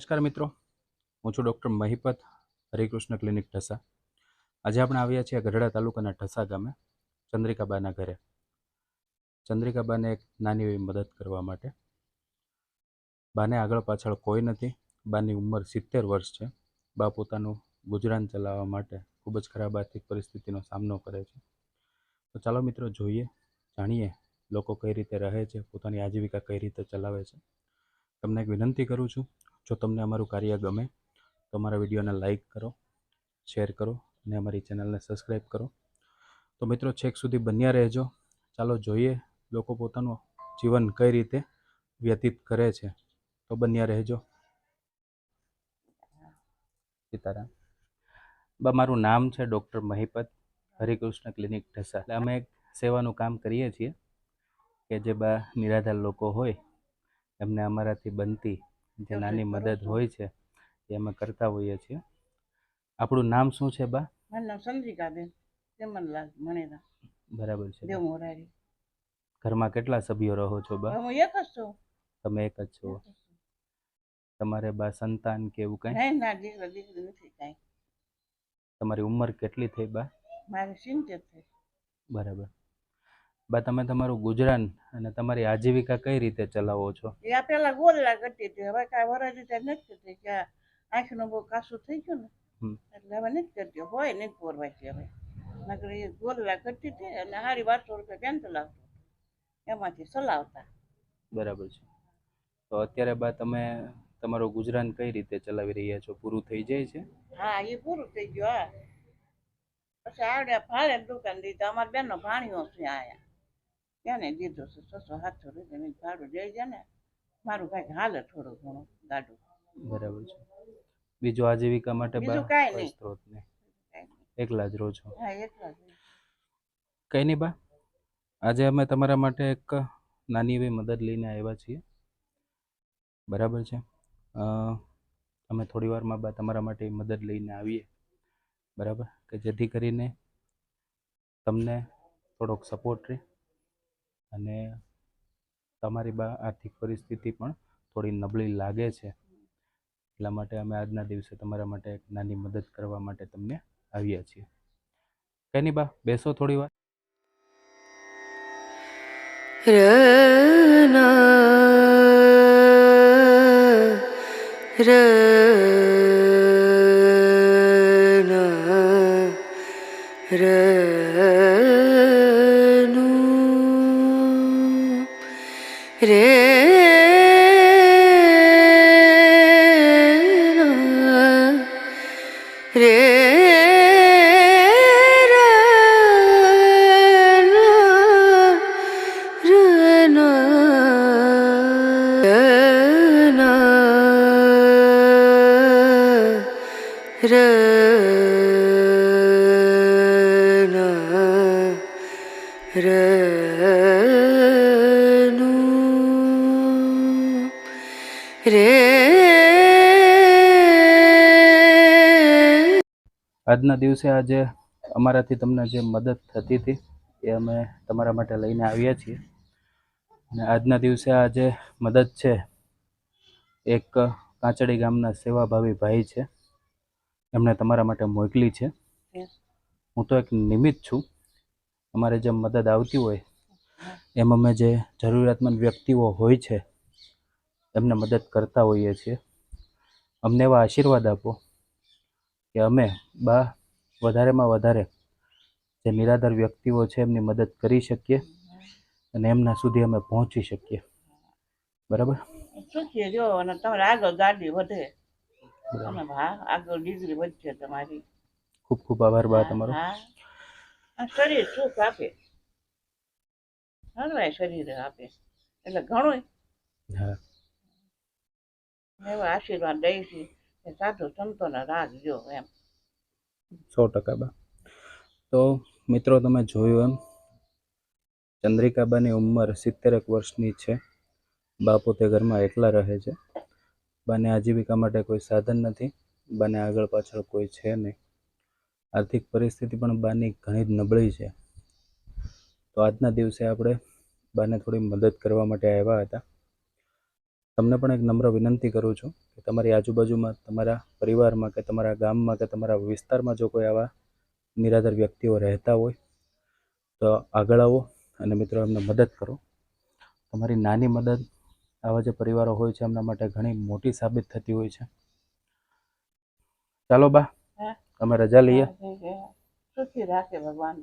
નમસ્કાર મિત્રો. હું છું ડૉક્ટર મહિપત હરિકૃષ્ણ ક્લિનિક ઢસા. આજે આપણે આવ્યા છીએ ગઢડા તાલુકાના ઢસા ગામે, ચંદ્રિકાબાના ઘરે. ચંદ્રિકાબાને એક નાની એવી મદદ કરવા માટે. બાને આગળ પાછળ કોઈ નથી. બાની ઉંમર સિત્તેર વર્ષ છે. બા પોતાનું ગુજરાન ચલાવવા માટે ખૂબ જ ખરાબ આર્થિક પરિસ્થિતિનો સામનો કરે છે. તો ચાલો મિત્રો જોઈએ, જાણીએ લોકો કઈ રીતે રહે છે, પોતાની આજીવિકા કઈ રીતે ચલાવે છે. તમને એક વિનંતી કરું છું, જો તમને અમારું કાર્ય ગમે, તો અમારા વિડીયોને લાઇક કરો, શેર કરો અને અમારી ચેનલને સબસ્ક્રાઈબ કરો. તો મિત્રો, છેક સુધી બન્યા રહેજો. ચાલો જોઈએ લોકો પોતાનું જીવન કઈ રીતે વ્યતીત કરે છે. તો બન્યા રહેજો. સીતારામ. બા, મારું નામ છે ડૉક્ટર મહિપત, હરિકૃષ્ણ ક્લિનિક ઢસા. અમે એક સેવાનું કામ કરીએ છીએ કે જે બા નિરાધાર લોકો હોય એમને અમારાથી બનતી જે નાની મદદ હોય છે એ અમે કરતા હોઈએ છીએ. આપણું નામ શું છે બા? મારું નામ ચંદ્રિકાબેન મણેરા. બરાબર છે દેવ મોરારી. ઘરમાં કેટલા સભ્યો રહો છો બા? હું એક જ છું. તમે એક જ છો. તમારે બા સંતાન કે એવું કંઈ? નહીં ના દીકરો દીકરી નથી કાંઈ. તમારી ઉંમર કેટલી થઈ બા? મારી સિત્તેર થઈ. બરાબર. બા તમે તમારું ગુજરાન અને તમારી આજીવિકા કઈ રીતે ચલાવો છો? એ પેલા ગોળલા કરતી હતી. હવે કાંઈ વરસ રીતે નથી કરતી કે આંખનું બહુ કાસું થઈ ગયું ને. એટલે હવે નથી કરતી. હોય નથી પોરવાતી હવે. નકર એ ગોળલા કરતી હતી અને હારી બારસો રૂપિયા પેન ચલાવતો એમાંથી ચલાવતા. બરાબર છે. તો અત્યારે બા તમે તમારું ગુજરાન કઈ રીતે ચલાવી રહ્યા છો? પૂરું થઈ જાય છે? હા એ પૂરું થઈ ગયું હા. પછી આવડ્યા ભાડે દુકાન દીધા. અમારા બેનનો ભાણિયો છે આયા એને દીધું છે છસો સાતસો રૂપિયા મેં ભાડું દઈ જાય ને મારું કાંઈક હાલે થોડું ઘણું ગાડું બરાબર છે. બીજું આજીવિકા માટે બીજું કાંઈ નહીં. સ્ત્રોત નહીં. એકલા જ રહો છો. હા એકલા જ. કંઈ નહીં બા. આજે અમે તમારા માટે એક નાની એવી મદદ લઈને આવ્યા છીએ. બરાબર છે. અમે થોડી વારમાં બા તમારા માટે મદદ લઈને આવીએ. બરાબર? કે જેથી કરીને તમને થોડોક સપોર્ટ રહે. અને તમારી બા આર્થિક પરિસ્થિતિ પણ થોડી નબળી લાગે છે. એટલા માટે અમે આજના દિવસે તમારા માટે એક નાની મદદ કરવા માટે તમને આવ્યા છીએ. કંઈ નહીં બા, બેસો થોડી વાર. রে রে রে આજના દિવસે આજે અમારાથી તમને જે મદદ થતી હતી એ અમે તમારા માટે લઈને આવ્યા છીએ. અને આજના દિવસે આ જે મદદ છે. એક કાંચડી ગામના સેવાભાવી ભાઈ છે. એમણે તમારા માટે મોકલી છે. હું તો એક નિમિત્ત છું. અમારે જે મદદ આવતી હોય એમ અમે જે જરૂરિયાતમંદ વ્યક્તિઓ હોય છે એમને મદદ કરતા હોઈએ છીએ. અમને એવા આશીર્વાદ આપો કે અમે બા વધારેમાં વધારે જે નિરાધાર વ્યક્તિઓ છે એમની મદદ કરી શકીએ અને એમના સુધી અમે પહોંચી શકીએ. બરાબર? શીખીએ જો અને તમારે આગળ ગાડી વધે. તમે હા આગળ ડિગ્રી વધશે તમારી. ખૂબ ખૂબ આભાર બા તમારો. શરીર સુખ આપે. હલવાય શરીર આપે. એટલે ઘણું હા. એવા આશીર્વાદ દઈ છે સાધુ સંતોને રાખજો એમ. સો ટકા બા. તો મિત્રો તમે જોયું એમ, ચંદ્રિકાબાની ઉંમર સિત્તેરક વર્ષની છે. બા પોતે ઘરમાં એકલા રહે છે. બાને આજીવિકા માટે કોઈ સાધન નથી. બાને આગળ પાછળ કોઈ છે નહીં. આર્થિક પરિસ્થિતિ પણ બાની ઘણી જ નબળી છે. તો આજના દિવસે આપણે બાને થોડી મદદ કરવા માટે આવ્યા હતા. તમને પણ એક નમ્ર વિનંતી કરું છું કે તમારી આજુબાજુમાં તમારા પરિવારમાં કે તમારા ગામમાં કે તમારા વિસ્તારમાં જો કોઈ આવા નિરાધાર વ્યક્તિઓ રહેતા હોય તો આગળ આવો અને મિત્રો એમને મદદ કરો. તમારી નાની મદદ આવા જે પરિવારો હોય છે એમના માટે ઘણી મોટી સાબિત થતી હોય છે. ચાલો બા. અમે રજા લઈએ. રાખે ભગવાન